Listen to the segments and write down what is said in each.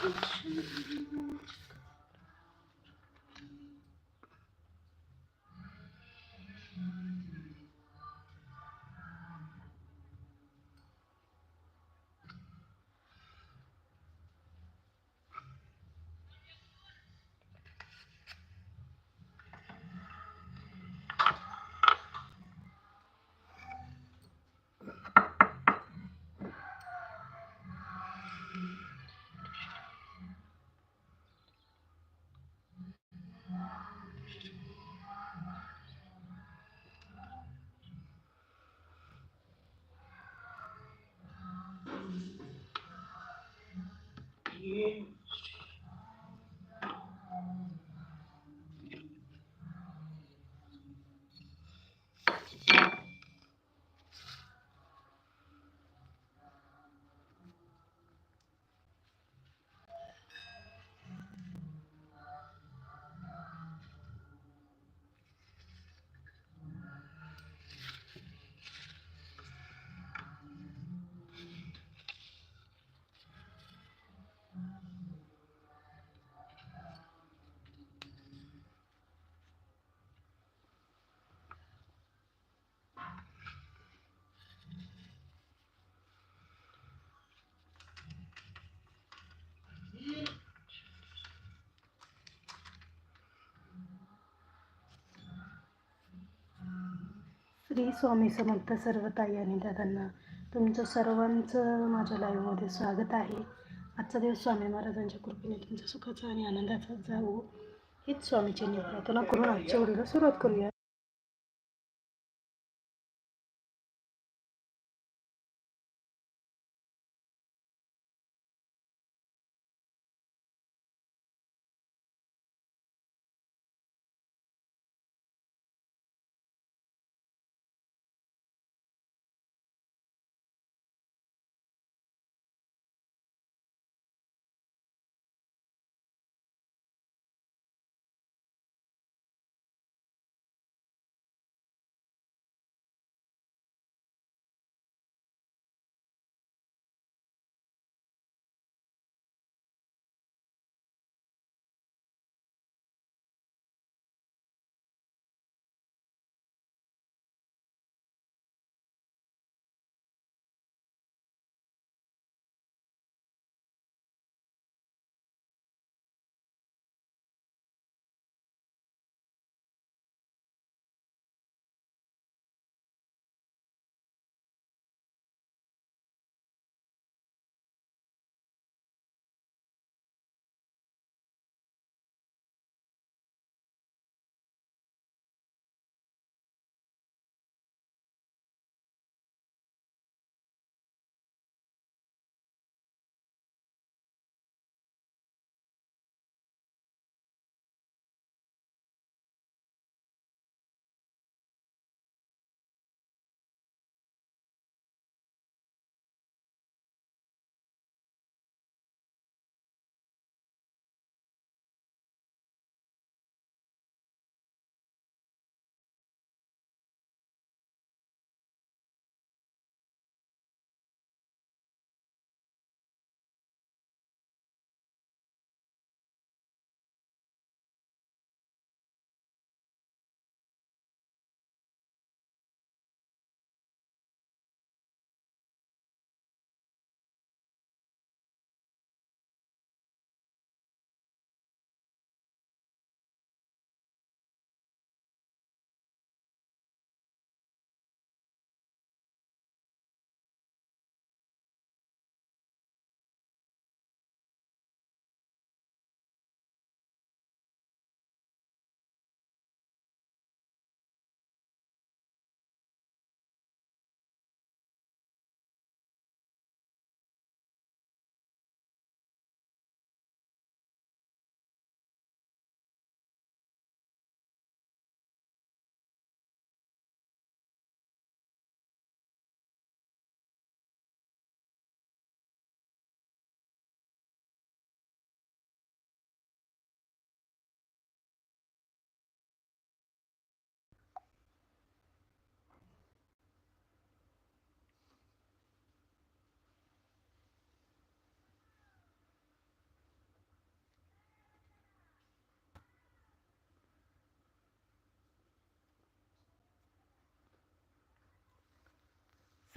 这是什么？श्री स्वामी समर्थ सर्व ताई आणि दादांना तुमचं सर्वांचं माझ्या लाईव्हमध्ये स्वागत आहे. आजचा दिवस स्वामी महाराजांच्या कृपेने तुमच्या सुखाचा आणि आनंदाचा जावो. हीच स्वामीची प्रार्थना करून आजच्या व्हिडिओला सुरुवात करूया.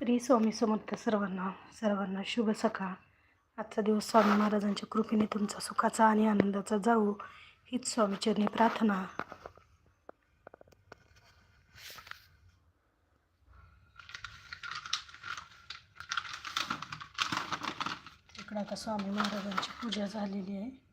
श्री स्वामी समर्थ सर्वांना सर्वांना शुभ सकाळ. आजचा दिवस स्वामी महाराजांच्या कृपेने तुमचा सुखाचा आणि आनंदाचा जाऊ हीच स्वामीचरणी प्रार्थना. इकडं आता स्वामी महाराजांची पूजा झालेली आहे.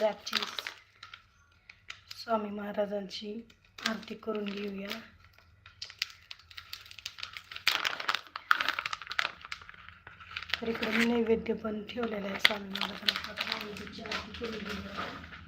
तर स्वामी महाराजांची आरती करून घेऊया. तर इकडे मी नैवेद्य पण ठेवलेलं आहे. स्वामी महाराजांना आरती करून घेऊया.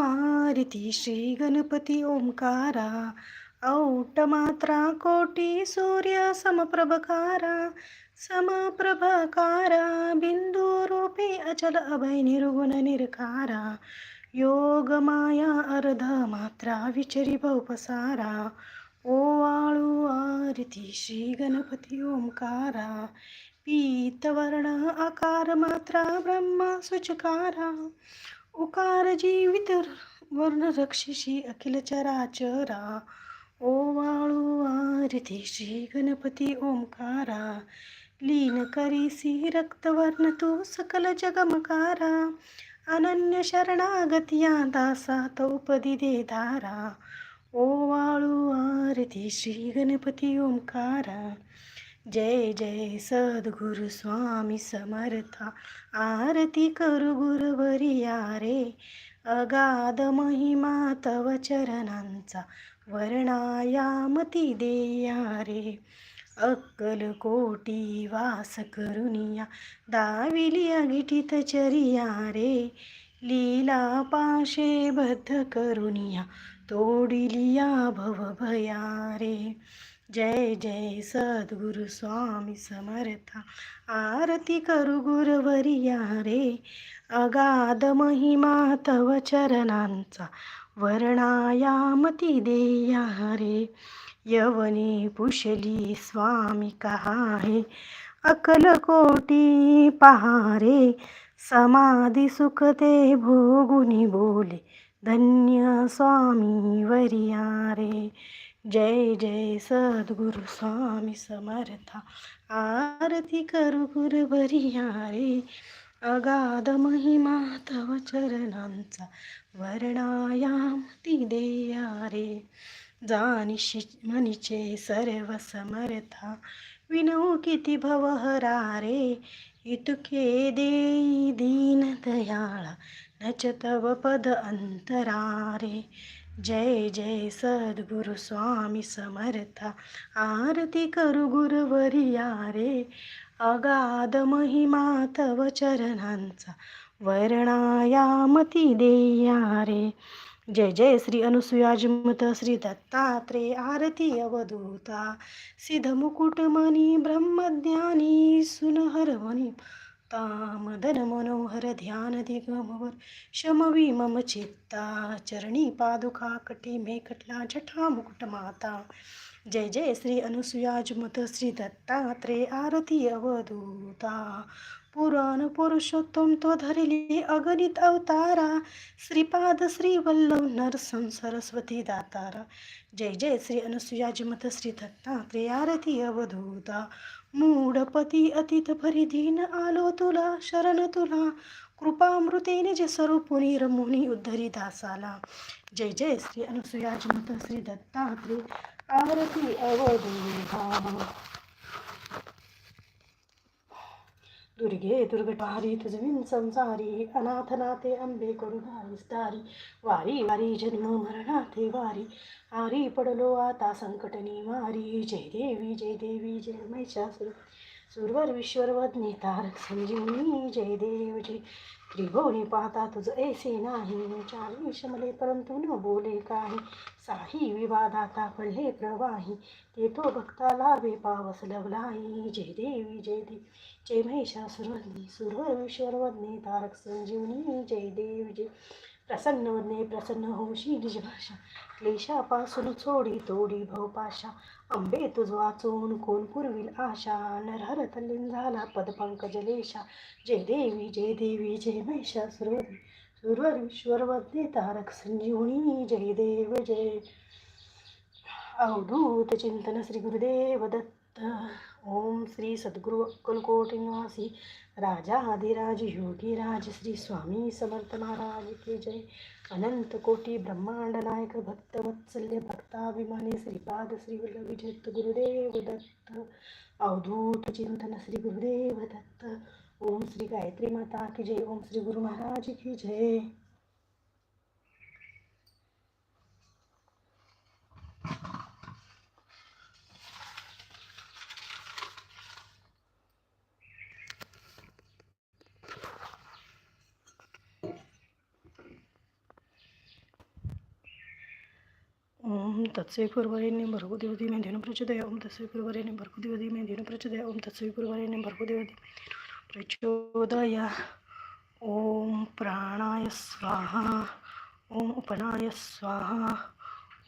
आरती श्री गणपती ओंकारा. औट मात्रा कोटी सूर्य समप्रभकारा. समप्रभकारा बिंदू रूपी अचल अभय निर्गुण निरकारा योग माया अर्ध मात्रा विचरी बहुपसारा ओवाळू आरती श्री गणपती ओंकारा. पीतवर्ण आकार मात्रा ब्रह्मा सुचकारा. उकार जीवित वर्ण रक्षिशी अखिल चराचरा। ओवाळू आरती श्री गणपती ओंकारा। लीन करीसी रक्तवर्ण तू सकल जगमकारा। अनन्य शरणागतिया या दासात उपदी दे धारा। वाळू आरती श्री गणपती ओंकारा। जय जय सद्गुरु स्वामी समर्था. आरती करू गुरुवरिया रे अगाध महिमा तव चरणांचा वर्णायामती देया रे अक्कल कोटी वास करुनिया दाविली अगिठित चरिया रे लीला पाशे बद्ध करुनिया तोडिलिया भव भया रे जय जय सद्गुरु स्वामी समर्था. आरती करू गुरवरिया रे अगाध महिमा तव चरणांचा वर्णायामती देया रे यवनी पुशली स्वामी कहाहे. अकलकोटी पहारे. समाधी सुख ते भोगुनी बोले. धन्य स्वामी वरिया रे जय जय सद्गुरु स्वामी समर्था। आरती करू गुरुवरिया रे अगाध महिमा तव चरणांचा वर्णायामती देया रे। जानिशी मनीचे सर्व समर्था। विनू किती भवहरा रे इतके देई दीन दयाळा नच तव पद अंतरा रे जय जय सद्गुरु स्वामी समर्था. आरती करू गुरुवरिया रे अगाध महिमा तव चरणांचा वर्णायामती देया रे जय जय श्री अनुसुयाजमत श्री दत्तात्रे आरती अवधूता. सिद्ध मुकुटमणी ब्रह्मज्ञानी सुनहरमणी मदन मनोहर ध्यान दिगमवर शमवी मम चित्ता चरणी पादुका कटी मेकटला जठा मुकुट माता। जय जय श्री अनुसुयाजमत श्री दत्तात्रे आरती अवधूता। पुराण पुरुषोत्तम तो धरिले अगणित अवतारा। श्रीपाद श्री वल्लभ नरसं सरस्वती दातारा। जय जय श्री अनुसुयाजमत श्री दत्तात्रे आरती अवधूता। मूढपती अतित परिधीन आलो तुला शरण तुला. कृपामृतेने जे स्वरूपुनी रमुनी उद्धरी दासाला. जय जय श्री अनुसुयाजमत श्री दत्तात्रे आरती अवधूता दुर्गे दुर्गटारी तुझविन संसारी अनाथनाथे अंबे करुणारी स्तारी वारी वारी जन्म मरणाथे वारी. आरी पडलो आता संकटनी मारी. जय देवी जय देवी जय महिषासुर. सुरवर विश्वरवदने तारक संजीवनी जय देव जय. त्रिभुवनी पाहता तुझं ऐसे नाही. चारी शमले परंतु न बोले काही. साही विवादाता पडले प्रवाही. ते तो भक्ता लाभे पावस लवलाई जय देवी जय देवी. जय महिषासुरवदने सुरवर विश्वरवदने तारक संजीवनी जय देव जय. प्रसन्नवने प्रसन्न होशी निजभाषा क्लेशापासून सोडी तोडी भवपाशा आंबे तुझ वाचून कोण पुरविल आशा? नरहर तल्लीन झाला पदपंक लेशा जय देवी जय देवी जय महिषासुरवदने सुरवर विश्वरवदने तारक संजीवनी जय देव जय. अवधूत चिंतन श्री गुरुदेव दत्त। ओम श्री सद्गुरु अक्कलकोट निवासी राजा आदिराज योगीराज श्री स्वामी समर्थ महाराज की जय। अनंत कोटी ब्रह्मांड नायक भक्त वत्सल्य भक्ताभिमानी श्रीपाद श्री वल्लभ विजत गुरुदेव दत्त। अवधूत चिंतन श्री गुरुदेव दत्त। ओम श्री गायत्री माता की जय। ओम श्री गुरु महाराज की जय। तत्सवी पूर्वरेण्य भर्गो मे मेधेनु प्रचोदया। ओम तत्सवी पूर्वरेण्य भर्गो देवती मेधेनु ओम तत्सवी पूर्वरेण्य भर्गो प्रचोदया। ओम प्राणाय स्वाहा। ओम उपनाय स्वाहा।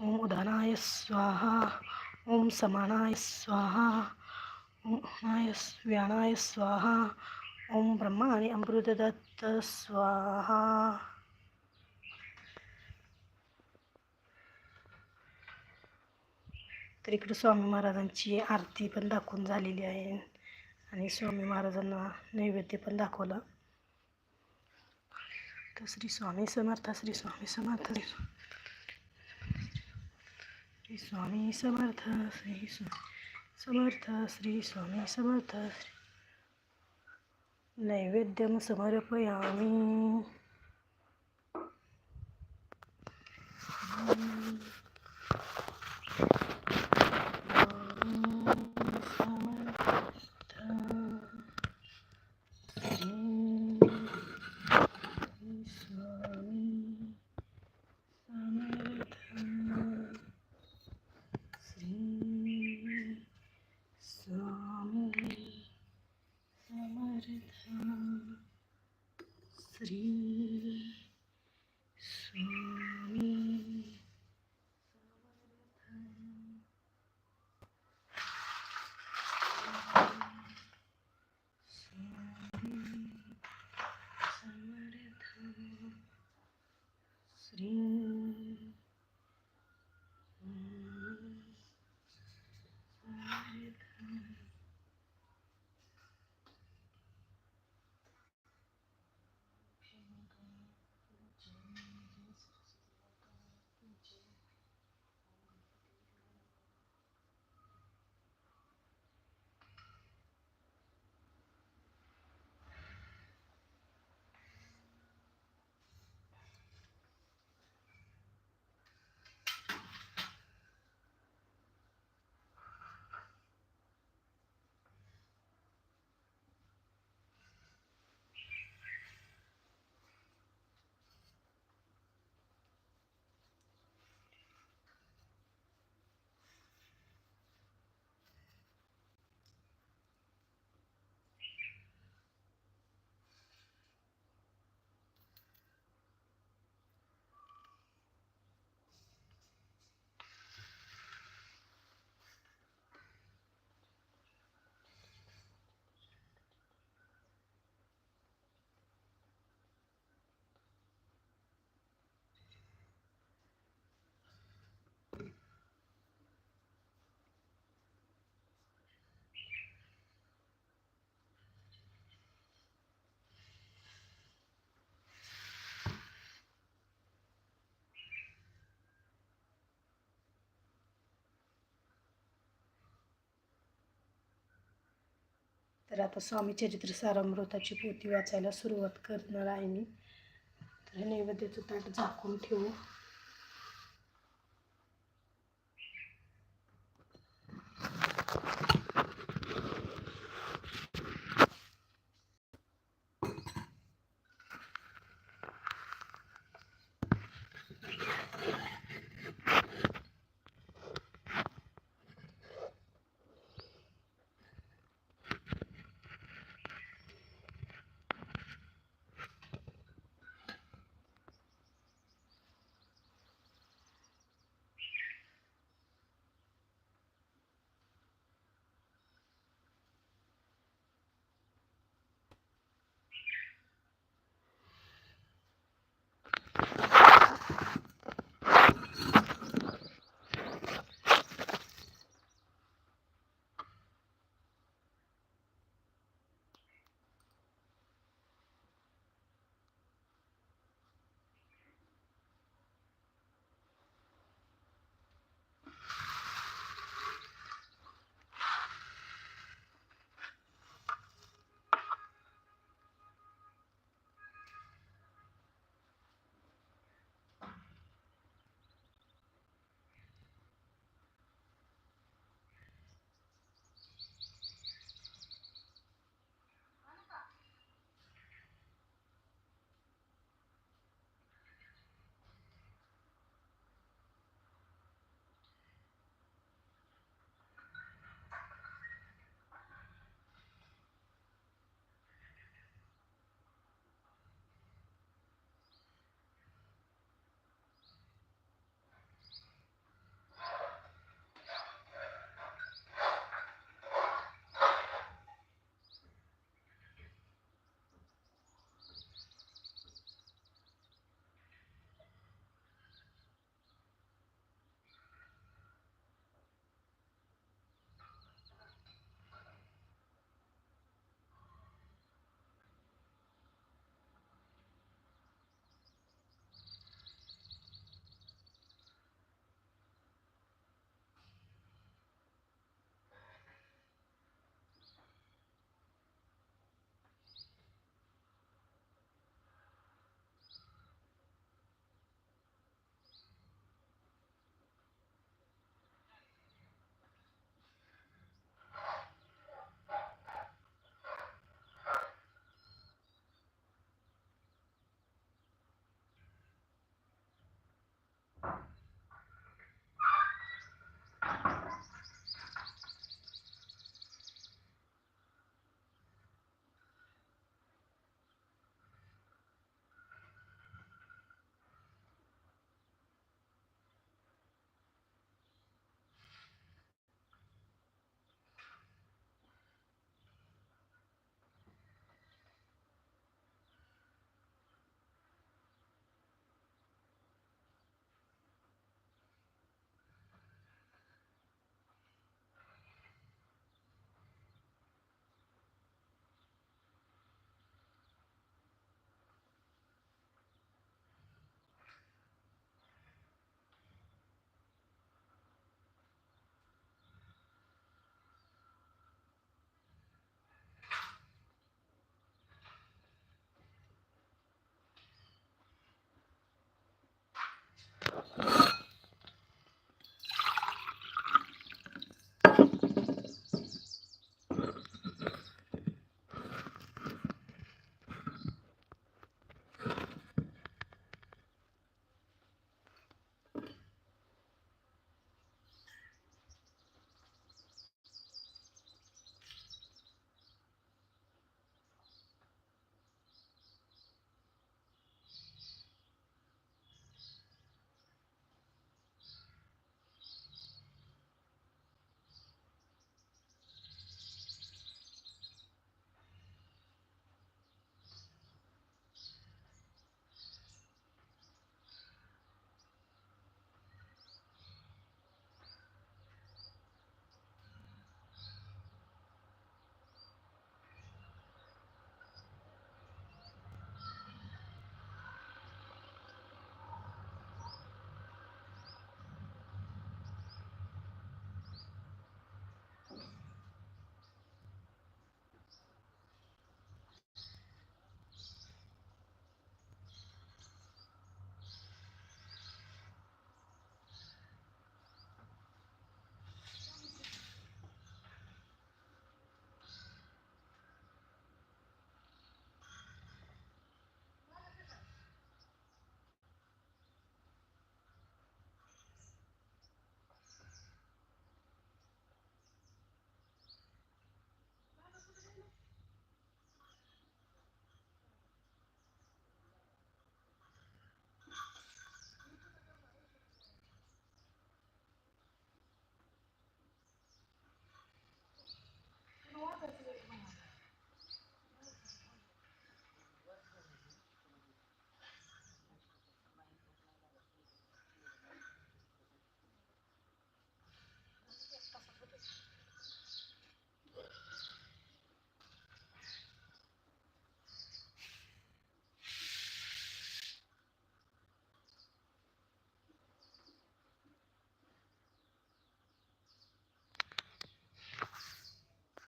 ओम उदानाय स्वाहा। ओम समानाय स्वाहा। ओम व्यानाय स्वाहा। ओम ब्रह्मा आणि अमृतदत्त स्वाहा। तर इकडे स्वामी महाराजांची आरती पण दाखवून झालेली आहे. आणि स्वामी महाराजांना नैवेद्य पण दाखवलं. तर श्री स्वामी समर्थ श्री स्वामी समर्थ श्री स्वामी समर्थ श्री स्वामी समर्थ श्री स्वामी समर्थ नैवेद्यम समर्पयामी. तर आता स्वामी चरित्र सारामृताची पोती वाचायला सुरुवात करणार आहे मी. तर हे नैवेद्याचं ताट झाकून ठेवू.